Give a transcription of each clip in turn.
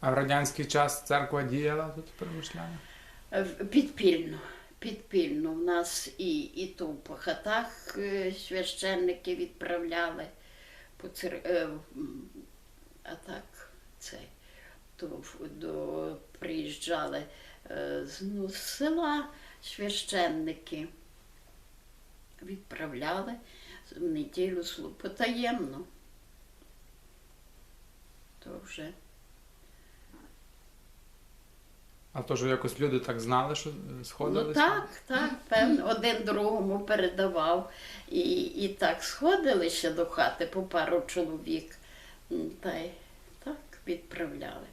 А в радянський час церква діяла тут при Мишляні? Е, Підпільно. Підпільно. В нас і, і то по хатах е, священники відправляли, по цер... е, а так це то до, приїжджали е, з, ну, села священники, відправляли в неділю потаємно. То вже. А то, що якось люди так знали, що е, сходилися? Ну так, так, певно, один другому передавав. І, і так сходилися до хати по пару чоловік. Та й так відправляли.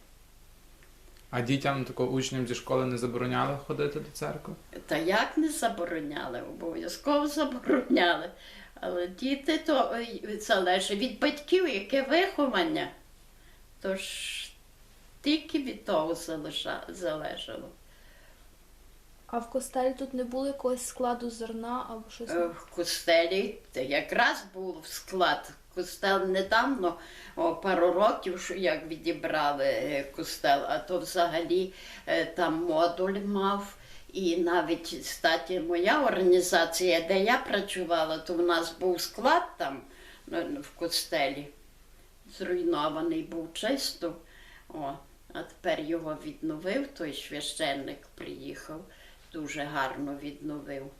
А дітям тако учням зі школи не забороняли ходити до церкви? Та як не забороняли, обов'язково забороняли. Але діти то е, залежить від батьків, яке виховання. Тож тільки від того залежало. А в костелі тут не було якогось складу зерна або щось? Е, В костелі якраз був склад. Костел недавно, о, пару років, як відібрали е, костел, а то взагалі е, там модуль мав. І навіть, статі, моя організація, де я працювала, то в нас був склад там ну, в костелі. Зруйнований був чисто. О, а тепер його відновив, той священник приїхав, дуже гарно відновив.